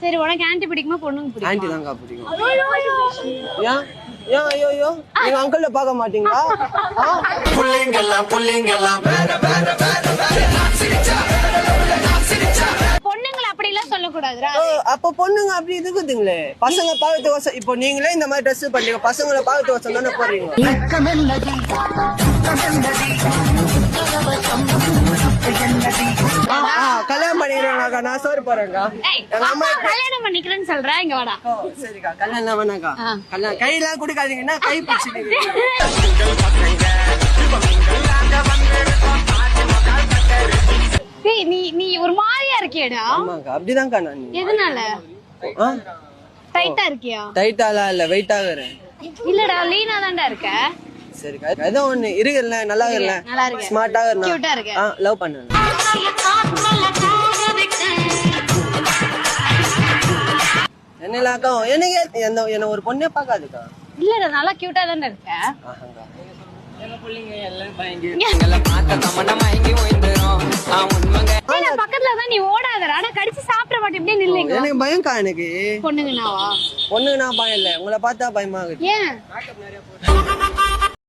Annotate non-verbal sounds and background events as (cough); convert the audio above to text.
சரி உனக்கு ஆன்ட்டி பிடிக்குமா பொண்ணுங்க பிடிக்குமா? ஆன்ட்டி தான்க்கா பிடிக்கும். ஏன் ஏன் ஐயோ ஐயோ. நீங்க அங்கிள் பார்க்க மாட்டீங்களா? ஆ? பொண்ணுங்களை அப்படி எல்லாம் சொல்லக்கூடாதுடா ஓ, அப்ப பொண்ணுங்க அப்படி இருக்குதுங்களே. பசங்க பார்க்கறது வசம் இப்போ நீங்களே இந்த மாதிரி ட்ரெஸ் பண்ணீங்க பசங்களை பார்க்கறது வசம் தானே போடுறீங்க நான் சோறு போறேன்க்கா எங்க அம்மா கல்யாணம் பண்ணிக்கிறேன்னு சொல்றேன் இங்க வாடா. ஓ, சரிக்கா. கல்யாணம் வேணாக்கா. கல்யாணம் கையெல்லாம் கொடுக்காதீங்கன்னா கை பிடிச்சிட்டு (laughs) நீ நீ ஒரு மாதிரியா இருக்கியேடா. ஆமாக்கா அப்படிதான்க்கா நான். எதனால? ஆ? டைட்டா இருக்கியா? டைட்டாலாம் இல்ல வெயிட் ஆகுறேன் இல்லடா லீனா தான்டா இருக்க. சரிக்கா ஏதோ ஒண்ணு இருக்குல்ல நல்லா இருக்குல்ல. ஸ்மார்ட்டா இருக்கு. லவ் பண்ணுங்க என்னலாக்கா எனக்கு எந்த என்ன ஒரு பொண்ணே பார்க்காதுக்கா. இல்லடா நல்லா கியூட்டா தானே இருக்க. ஆஹாங்கா. ஏய், நான் பக்கத்துல தான் நீ ஓடாதடா. ஆனா கடிச்சு சாப்பிட மாட்டேன். இப்படியே நில்லுங்க. எனக்கு பயம்க்கா எனக்கு? பொண்ணுங்கனாவா பொண்ணுங்க நான் பயம் இல்ல. உங்களை பார்த்தா பயமா ஆகுது ஏன்?